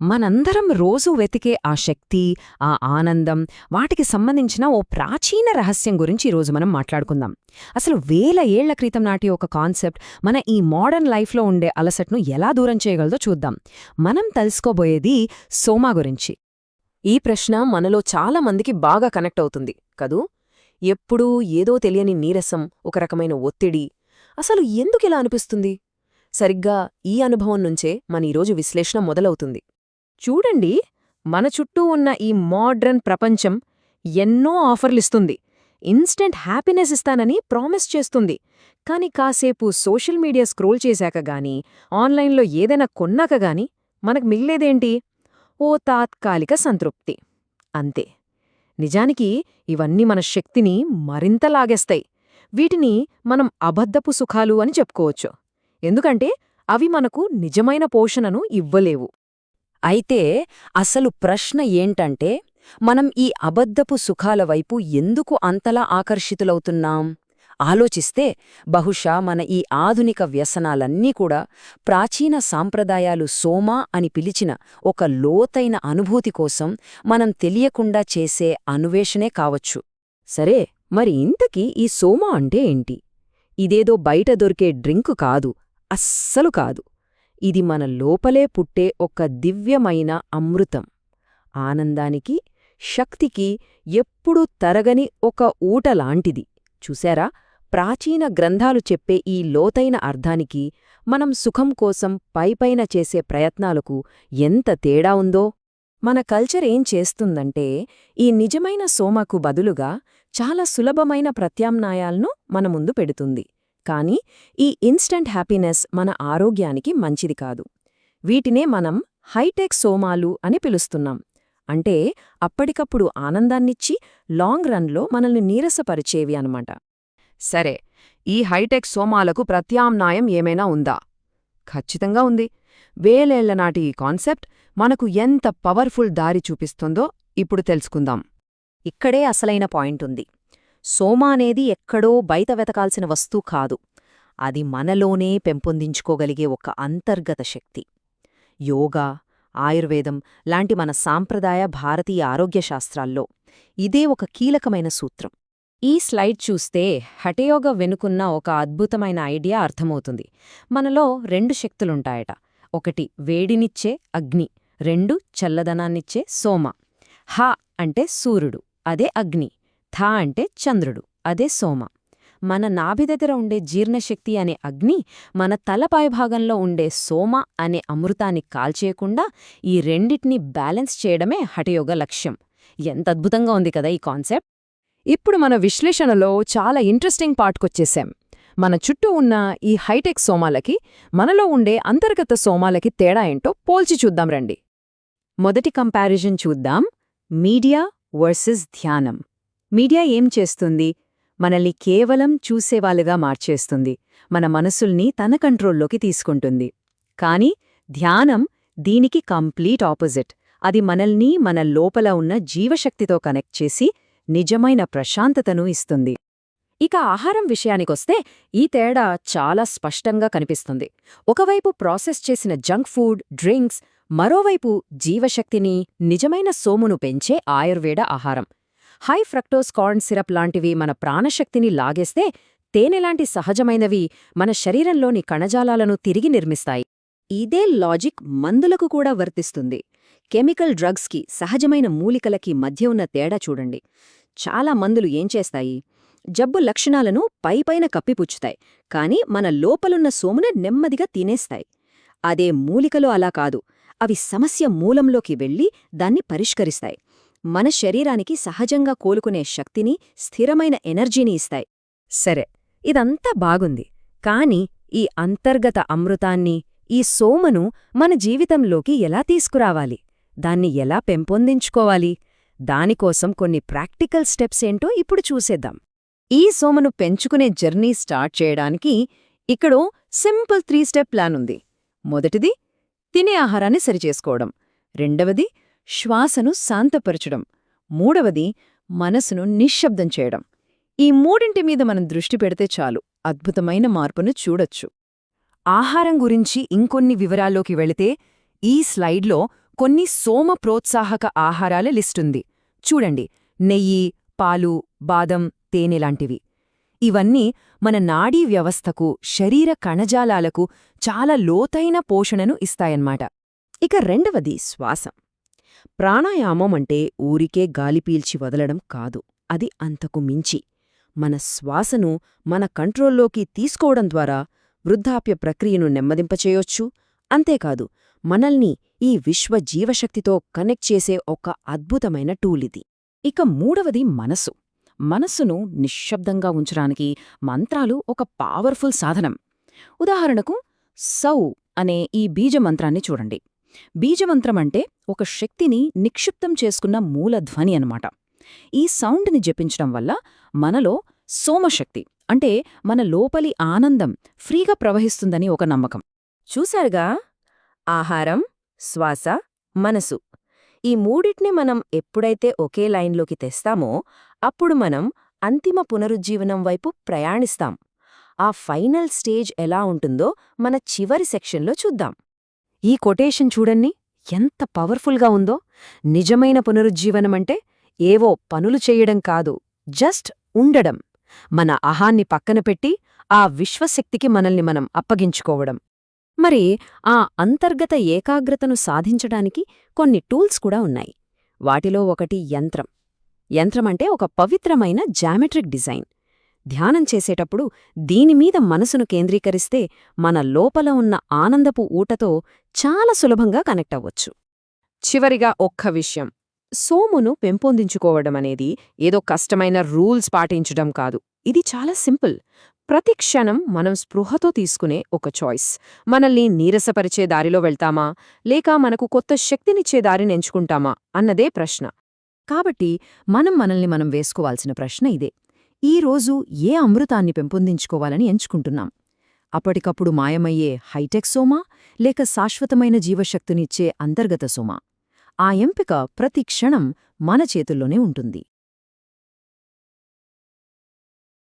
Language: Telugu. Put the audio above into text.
మనందరం రోజూ వెతికే ఆ శక్తి ఆ ఆనందం వాటికి సంబంధించిన ఓ ప్రాచీన రహస్యం గురించి ఈరోజు మనం మాట్లాడుకుందాం. అసలు వేల ఏళ్ళ క్రితం నాటి ఒక కాన్సెప్ట్ మన ఈ మోడర్న్ లైఫ్లో ఉండే అలసట్ను ఎలా దూరం చేయగలదో చూద్దాం. మనం తెలుసుకోబోయేది సోమా గురించి. ఈ ప్రశ్న మనలో చాలా మందికి బాగా కనెక్ట్ అవుతుంది కదూ? ఎప్పుడూ ఏదో తెలియని నీరసం ఒక రకమైన ఒత్తిడి. అసలు ఎందుకిలా అనిపిస్తుంది? సరిగ్గా ఈ అనుభవం నుంచే మన ఈరోజు విశ్లేషణ మొదలవుతుంది. చూడండి మన చుట్టూ ఉన్న ఈ మోడ్రన్ ప్రపంచం ఎన్నో ఆఫర్లిస్తుంది. ఇన్స్టెంట్ హ్యాపీనెస్ ఇస్తానని ప్రామిస్ చేస్తుంది. కాని కాసేపు సోషల్ మీడియా స్క్రోల్ చేశాక గానీ ఆన్లైన్లో ఏదైనా కొన్నాక గానీ మనకు మిగిలేదేంటి? ఓ తాత్కాలిక సంతృప్తి. అంతే. నిజానికి ఇవన్నీ మన శక్తిని మరింత లాగేస్తాయి. వీటిని మనం అబద్ధపు సుఖాలు అని చెప్పుకోవచ్చు. ఎందుకంటే అవి మనకు నిజమైన పోషణను ఇవ్వలేవు. అయితే అసలు ప్రశ్న ఏంటంటే మనం ఈ అబద్ధపు సుఖాల వైపు ఎందుకు అంతలా ఆకర్షితులవుతున్నాం? ఆలోచిస్తే బహుశా మన ఈ ఆధునిక వ్యసనాలన్నీ కూడా ప్రాచీన సాంప్రదాయాలు సోమా అని పిలిచిన ఒక లోతైన అనుభూతి కోసం మనం తెలియకుండా చేసే అన్వేషణే కావచ్చు. సరే మరి ఇంతకీ ఈ సోమా అంటే ఏంటి? ఇదేదో బయట దొరికే డ్రింకు కాదు అస్సలు కాదు. ఇది మన లోపలే పుట్టే ఒక దివ్యమైన అమృతం. ఆనందానికి శక్తికి ఎప్పుడూ తరగని ఒక ఊటలాంటిది చూశారా? ప్రాచీన గ్రంథాలు చెప్పే ఈ లోతైన అర్థానికి మనం సుఖం కోసం పైపైన చేసే ప్రయత్నాలకు ఎంత తేడా ఉందో? మన కల్చర్ ఏం చేస్తుందంటే ఈ నిజమైన సోమకు బదులుగా చాలా సులభమైన ప్రత్యామ్నాయాలను మన ముందు పెడుతుంది. కానీ ఈ ఇన్స్టంట్ హ్యాపీనెస్ మన ఆరోగ్యానికి మంచిది కాదు. వీటినే మనం హైటెక్ సోమాలు అని పిలుస్తున్నాం. అంటే అప్పటికప్పుడు ఆనందాన్నిచ్చి లాంగ్ రన్లో మనల్ని నీరసపరిచేవి అనమాట సరే ఈ హైటెక్ సోమాలకు ప్రత్యామ్నాయం ఏమైనా ఉందా? ఖచ్చితంగా ఉంది. వేలేళ్ళనాటి ఈ కాన్సెప్ట్ మనకు ఎంత పవర్ఫుల్ దారి చూపిస్తుందో ఇప్పుడు తెలుసుకుందాం. ఇక్కడే అసలైన పాయింట్ ఉంది. సోమ అనేది ఎక్కడో బయట వెతకాల్సిన వస్తూ కాదు. అది మనలోనే పెంపొందించుకోగలిగే ఒక అంతర్గత శక్తి. యోగా ఆయుర్వేదం లాంటి మన సాంప్రదాయ భారతీయ ఆరోగ్యశాస్త్రాల్లో ఇదే ఒక కీలకమైన సూత్రం. ఈ స్లైడ్ చూస్తే హఠయోగ వెనుకున్న ఒక అద్భుతమైన ఐడియా అర్థమవుతుంది. మనలో రెండు శక్తులుంటాయట. ఒకటి వేడినిచ్చే అగ్ని రెండు చల్లదనాన్నిచ్చే సోమ. హ అంటే సూర్యుడు అదే అగ్ని. థ అంటే చంద్రుడు అదే సోమ. మన నాభి దగ్గర ఉండే జీర్ణశక్తి అనే అగ్ని మన తల పైభాగంలో ఉండే సోమ అనే అమృతాన్ని కాల్చేయకుండా ఈ రెండిటిని బ్యాలెన్స్ చేయడమే హఠయోగ లక్ష్యం. ఎంత అద్భుతంగా ఉంది కదా ఈ కాన్సెప్ట్! ఇప్పుడు మన విశ్లేషణలో చాలా ఇంట్రెస్టింగ్ పార్ట్కొచ్చేసాం. మన చుట్టూ ఉన్న ఈ హైటెక్ సోమాలకి మనలో ఉండే అంతర్గత సోమాలకి తేడా ఏంటో పోల్చి చూద్దాం రండి. మొదటి కంపారిజన్ చూద్దాం. మీడియా వర్సెస్ ధ్యానం. మీడియా ఏం చేస్తుంది? మనల్ని కేవలం చూసేవాళ్ళుగా మార్చేస్తుంది. మన మనసుల్ని తన కంట్రోల్లోకి తీసుకుంటుంది. కాని ధ్యానం దీనికి కంప్లీట్ ఆపోజిట్. అది మనల్ని మన లోపల ఉన్న జీవశక్తితో కనెక్ట్ చేసి నిజమైన ప్రశాంతతను ఇస్తుంది. ఇక ఆహారం విషయానికొస్తే ఈ తేడా చాలా స్పష్టంగా కనిపిస్తుంది. ఒకవైపు ప్రాసెస్ చేసిన జంక్ ఫుడ్ డ్రింక్స్ మరోవైపు జీవశక్తిని నిజమైన సోమును పెంచే ఆయుర్వేద ఆహారం. హై ఫ్రక్టోస్ కార్న్ సిరప్ లాంటివి మన ప్రాణశక్తిని లాగేస్తే తేనెలాంటి సహజమైనవి మన శరీరంలోని కణజాలాలను తిరిగి నిర్మిస్తాయి. ఇదే లాజిక్ మందులకు కూడా వర్తిస్తుంది. కెమికల్ డ్రగ్స్కి సహజమైన మూలికలకి మధ్య ఉన్న తేడా చూడండి. చాలా మందులు ఏం చేస్తాయి? జబ్బు లక్షణాలను పైపైన కప్పిపుచ్చుతాయి కాని మన లోపలున్న సోమును నెమ్మదిగా తినేస్తాయి. అదే మూలికలు అలా కాదు అవి సమస్య మూలంలోకి వెళ్ళి దాన్ని పరిష్కరిస్తాయి. మన శరీరానికి సహజంగా కోలుకునే శక్తిని స్థిరమైన ఎనర్జీని ఇస్తాయి. సరే ఇదంతా బాగుంది. కాని ఈ అంతర్గత అమృతాన్ని ఈ సోమను మన జీవితంలోకి ఎలా తీసుకురావాలి? దాన్ని ఎలా పెంపొందించుకోవాలి? దానికోసం కొన్ని ప్రాక్టికల్ స్టెప్స్ ఏంటో ఇప్పుడు చూసేద్దాం. ఈ సోమను పెంచుకునే జర్నీ స్టార్ట్ చేయడానికి ఇక్కడో సింపుల్ త్రీ స్టెప్ ప్లాన్ ఉంది. మొదటిది తినే ఆహారాన్ని సరిచేసుకోవడం. రెండవది శ్వాసను శాంతపరచడం. మూడవది మనసును నిశ్శబ్దం చేయడం. ఈ మూడింటి మీద మనం దృష్టి పెడితే చాలు అద్భుతమైన మార్పును చూడొచ్చు. ఆహారం గురించి ఇంకొన్ని వివరాల్లోకి వెళితే ఈ స్లైడ్లో కొన్ని సోమ ప్రోత్సాహక ఆహారాల లిస్టుంది. చూడండి నెయ్యి పాలు బాదం తేనె లాంటివి. ఇవన్నీ మన నాడీ వ్యవస్థకు శరీర కణజాలాలకు చాలా లోతైన పోషణను ఇస్తాయన్నమాట. ఇక రెండవది శ్వాసం. ప్రాణాయామం అంటే ఊరికే గాలి పీల్చి వదలడం కాదు అది అంతకు మించి. మన శ్వాసను మన కంట్రోల్లోకి తీసుకోవడం ద్వారా వృద్ధాప్య ప్రక్రియను నెమ్మదింపచేయొచ్చు. అంతేకాదు మనల్ని ఈ విశ్వ జీవశక్తితో కనెక్ట్ చేసే ఒక అద్భుతమైన టూలిది ఇక మూడవది మనసు మనస్సును నిశ్శబ్దంగా ఉంచడానికి మంత్రాలు ఒక పవర్ఫుల్ సాధనం. ఉదాహరణకు సౌ అనే ఈ బీజమంత్రాన్ని చూడండి. బీజమంత్రమంటే ఒక శక్తిని నిక్షిప్తం చేసుకున్న మూలధ్వని అన్నమాట. ఈ సౌండ్ని జపించడం వల్ల మనలో సోమశక్తి అంటే మన లోపలి ఆనందం ఫ్రీగా ప్రవహిస్తుందని ఒక నమ్మకం. చూశారుగా? ఆహారం శ్వాస మనసు. ఈ మూడిటిని మనం ఎప్పుడైతే ఒకే లైన్లోకి తెస్తామో అప్పుడు మనం అంతిమ పునరుజ్జీవనం వైపు ప్రయాణిస్తాం. ఆ ఫైనల్ స్టేజ్ ఎలా ఉంటుందో మన చివరి సెక్షన్లో చూద్దాం. ఈ కొటేషన్ చూడండి ఎంత పవర్ఫుల్గా ఉందో. నిజమైన పునరుజ్జీవనమంటే ఏవో పనులు చెయ్యడం కాదు జస్ట్ ఉండడం. మన అహాన్ని పక్కన పెట్టి ఆ విశ్వశక్తికి మనల్ని మనం అప్పగించుకోవడం. మరి ఆ అంతర్గత ఏకాగ్రతను సాధించడానికి కొన్ని టూల్స్ కూడా ఉన్నాయి. వాటిలో ఒకటి యంత్రం. యంత్రమంటే ఒక పవిత్రమైన జామెట్రిక్ డిజైన్. ధ్యానం చేసేటప్పుడు దీనిమీద మనసును కేంద్రీకరిస్తే మన లోపల ఉన్న ఆనందపు ఊటతో చాలా సులభంగా కనెక్ట్ అవ్వచ్చు. చివరిగా ఒక్క విషయం. సోమును పెంపొందించుకోవడమనేది ఏదో కష్టమైన రూల్స్ పాటించడం కాదు. ఇది చాలా సింపుల్. ప్రతి క్షణం మనం స్పృహతో తీసుకునే ఒక చాయిస్. మనల్ని నీరసపరిచే దారిలో వెళ్తామా? లేక మనకు కొత్త శక్తినిచ్చే దారిని ఎంచుకుంటామా? అన్నదే ప్రశ్న. కాబట్టి మనం మనల్ని మనం వేసుకోవాల్సిన ప్రశ్న ఇదే. ఈ రోజు ఏ అమృతాన్ని పెంపొందించుకోవాలని ఎంచుకుంటున్నాం? అప్పటికప్పుడు మాయమయ్యే హైటెక్ సోమా లేక శాశ్వతమైన జీవశక్తినిచ్చే అంతర్గత సోమా? ఆ ఎంపిక ప్రతి క్షణం మన చేతుల్లోనే ఉంటుంది.